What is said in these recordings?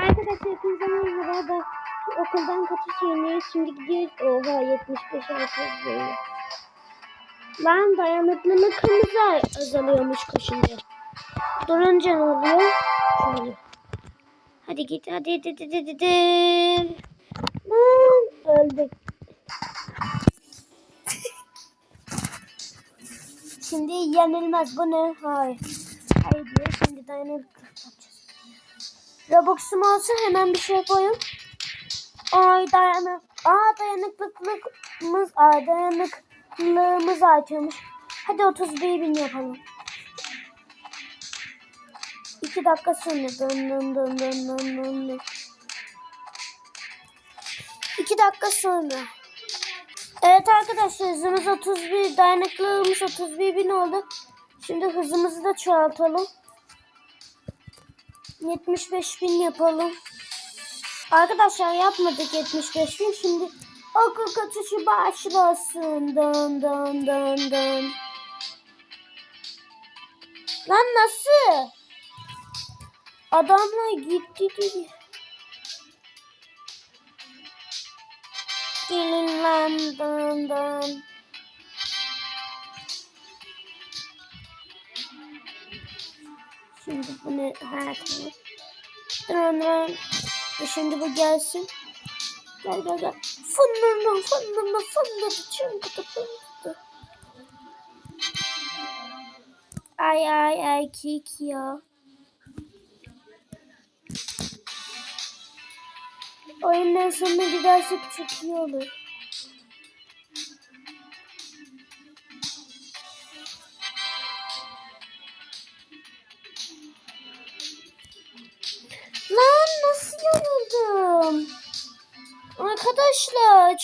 Arkadaşlar hepinize merhaba. Okuldan kaçış yayınlayız. Şimdi gidiyoruz. Oha 75 artıyor. Lan dayanıklılıkımız azalıyormuş koşunca. Durunca ne oluyor? Şöyle. Hadi git hadi hadi hadi hadi. hadi. Lan öldük. Şimdi yenilmez bu ne? Hayır. Hayır diyor. Şimdi dayanıklılık. Robux'um olsa hemen bir şey yapayım. Ay dayanık. Aa dayanıklılığımız, aa dayanıklılığımız artıyormuş. Hadi 31 bin yapalım. 2 dakika sonra dön dön dön dön dön dön dön. 2 dakika sonra. Evet arkadaşlar hızımız 31, dayanıklılığımız 31 bin oldu. Şimdi hızımızı da çoğaltalım. 75 bin yapalım. Arkadaşlar yapmadık 75 bin. Şimdi okul kaçışı başlasın. Dön dön dön dön. Lan nasıl? Adamla gitti dedi. Gelin lan dön dön. Şimdi bunu ha tamam. E Şimdi bu gelsin. Gel gel gel. Fınırına fınırına fınırına çıngıdı fınırına. Ay ay ay kik ya. Oyundan sonra gidersek çok iyi olur.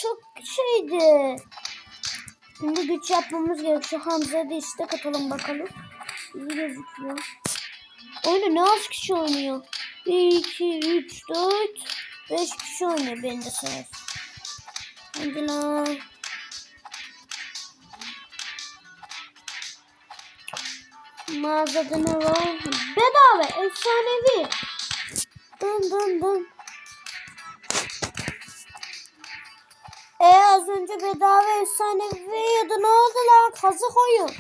Çok şeydi. Şimdi güç yapmamız gerekiyor. Hamza'ya da istek atalım bakalım. İyi gözüküyor. Oyunu ne az kişi oynuyor? 1, 2, 3, 4, 5 kişi oynuyor beni de sayar. Hadi lan. Mağazada ne var? Bedava, efsanevi. Dın dın dın. E az önce bedava efsanevi veriyordu. Ne oldu lan? Kazık oyun.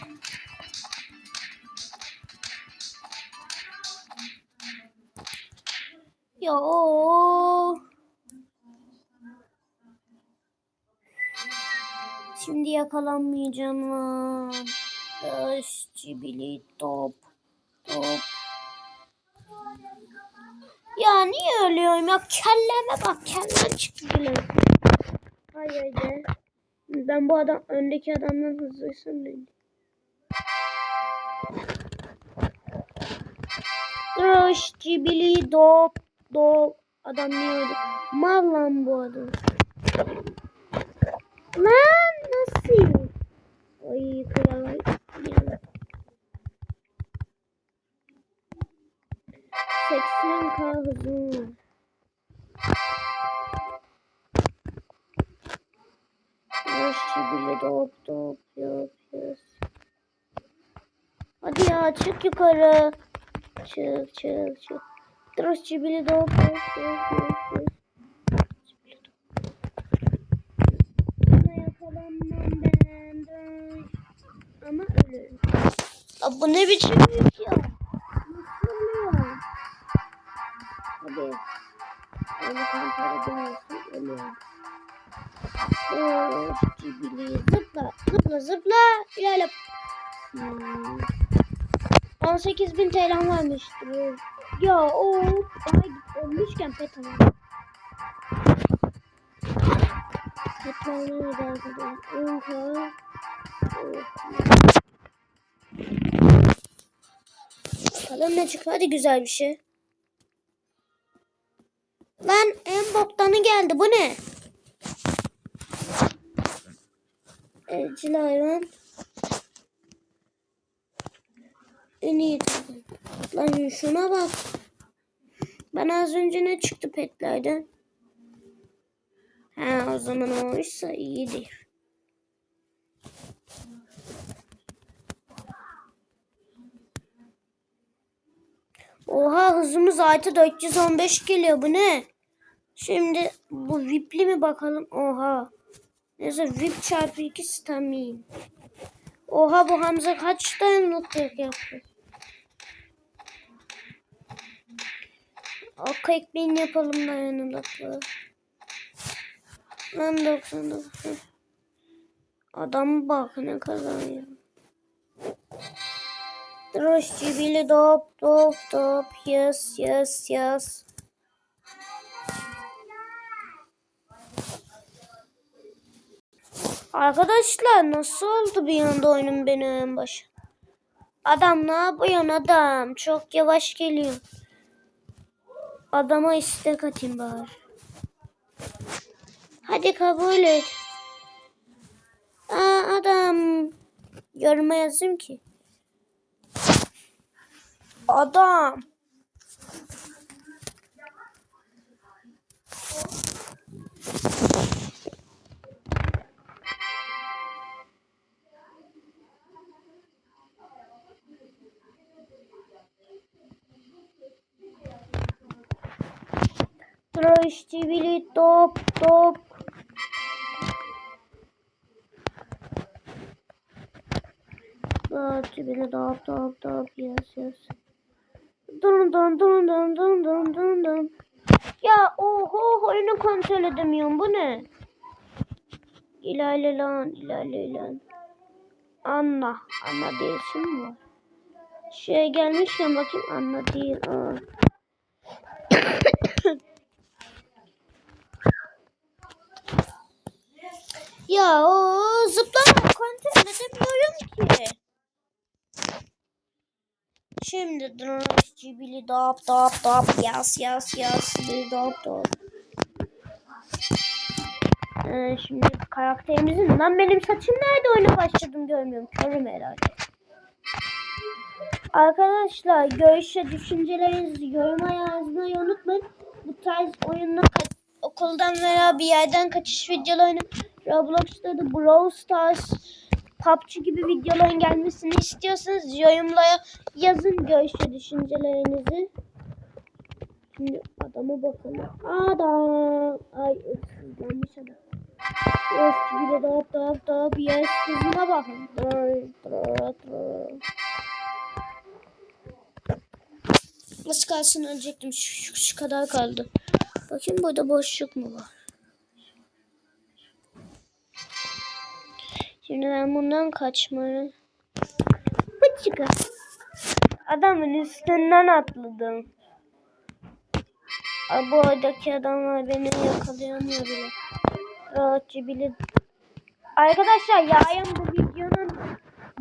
Ya o. Şimdi yakalanmayacağım lan. Taş, cibili, top, top. Ya niye ölüyorum ya? Kelleme bak, kellem çıktı. Hay hay. Ben bu adam, öndeki adamdan hızlıysam neydi? Taş, cibili, dop, dop. Adam öldü? Mal lan bu adam. Lan nasıl? Ay kral. 80 k. Barışçı bile doğup doğup yapıyoruz. Hadi ya çık yukarı. Çık çık çık. Barışçı bile doğup doğup yapıyoruz. Ama ölürüm. Abi bu ne biçim bir 18 bin TL varmıştır. Ya o daha ölmüşken pet alalım. Pet arkadaşlar. 10 k. Bakalım ne çıktı. Hadi güzel bir şey. Lan en boktanı geldi. Bu ne? Evcil hayvan. En iyi tadı. Lan şuna bak. Bana az önce ne çıktı petlerden? Ha o zaman olmuşsa iyidir. Oha hızımız artı 415 geliyor bu ne? Şimdi bu VIP'li mi bakalım? Oha. Neyse VIP çarpı 2 stamin. Oha bu Hamza kaç dayanıklık yaptı? O ekmeğin yapalım dayanıklı. Lan 99. Adam bak ne kazanıyor. Droşçu bile dop dop dop yes yes yes. Arkadaşlar nasıl oldu bir anda oyunun benim en başı? Adam ne yapıyorsun adam? Çok yavaş geliyor. Adama istek atayım bari. Hadi kabul et. Aa adam. Yoruma yazayım ki. Adam. Дрожьте, били топ, топ. Дрожьте, били топ, топ, топ. Yes, yes. Dun dun dun dun dun dun dun dun. Ya oho oyunu kontrol edemiyorum. Bu ne? İlerle lan, ilerle lan. Anla. Anla değilsin mi var? Şey gelmişken bakayım anla değil. Aa. Ya o zıplama kontrol edemiyorum ki. Şimdi drone bili dop dop dop yas yas yas bili dop dop. Ee, şimdi karakterimizin lan benim saçım nerede oyuna başladım görmüyorum. Körüm herhalde. Arkadaşlar görüş ve düşüncelerinizi yoruma yazmayı unutmayın. Bu tarz oyunla okuldan veya bir yerden kaçış videolarını Roblox'ta da Brawl Stars, PUBG gibi videoların gelmesini istiyorsanız yorumlara yazın görüş ve düşüncelerinizi. Şimdi adama bakalım. Adam. Ay ıssızlanmış adam. Yes, bir de dağıp dağıp dağıp yes kızına bakın. Nasıl kalsın ölecektim. Şu, şu, şu kadar kaldı. Bakayım burada boşluk mu var? Şimdi ben bundan kaçmayı... Bıçıka. Adamın üstünden atladım. Bu oradaki adamlar beni yakalayamıyor bile. Rahatça bile. Arkadaşlar yarın bu videonun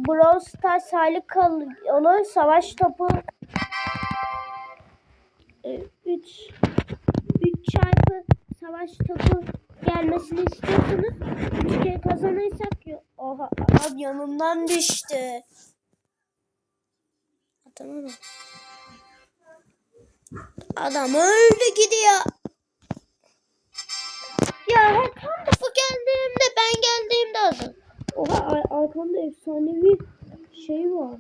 Brawl Stars hali kal olur. Savaş topu 3 3 çarpı savaş topu gelmesini istiyorsanız 3 kere kazanırsak adam yanımdan düştü. Tamam Adam öldü gidiyor. Ya tam da bu geldiğimde ben geldiğimde adam. Oha ar- arkamda efsanevi şey var.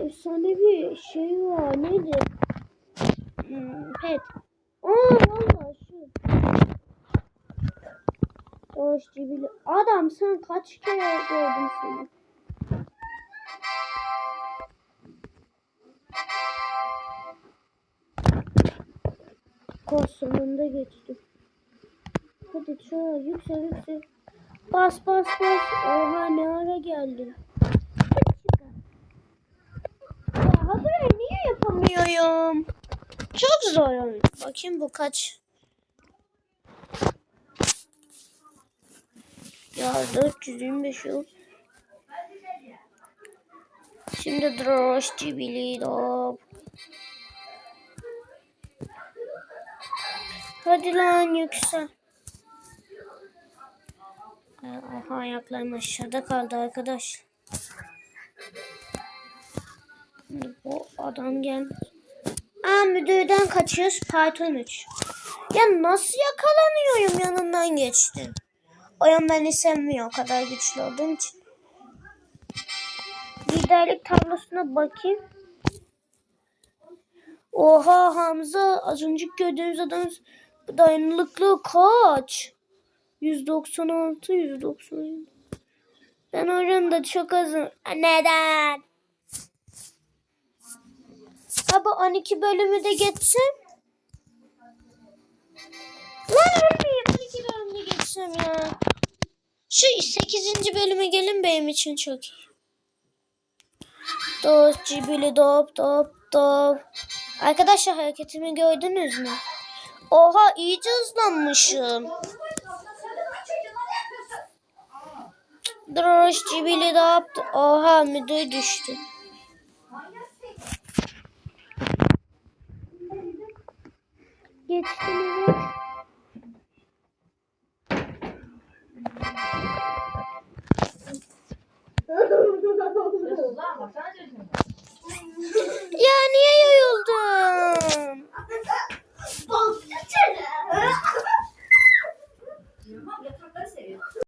Efsanevi şey var. Neydi? Hmm, pet. Aa valla şu. Hoş cibili. Adam sen kaç kere gördün seni? Koş sonunda geçtim. Hadi çoğu yüksel yüksel. Bas bas bas. Oha ne ara geldi. Ya burayı niye yapamıyorum? Çok zor oyun. Bakayım bu kaç. Ya 425 yok. Şimdi droş cibili dop. Hadi lan yüksel. Aha ayaklarım aşağıda kaldı arkadaş. Şimdi bu adam gel. Aa müdürden kaçıyoruz part 13. Ya nasıl yakalanıyorum yanından geçtim. Oyun beni sevmiyor o kadar güçlü olduğum için. Lider liderlik tablosuna bakayım. Oha Hamza az önce gördüğümüz adam dayanıklılığı kaç? 196 197. Ben oranında çok azım. Neden? Abi 12 bölümü de geçsem. Lan ölmeyeyim 12 bölümü geçsem ya. Şu 8. bölüme gelin benim için çok iyi. Dop cibili dop dop dop. Arkadaşlar hareketimi gördünüz mü? Oha iyice hızlanmışım. Droş cibili dop. Oha müdür düştü. Geçtim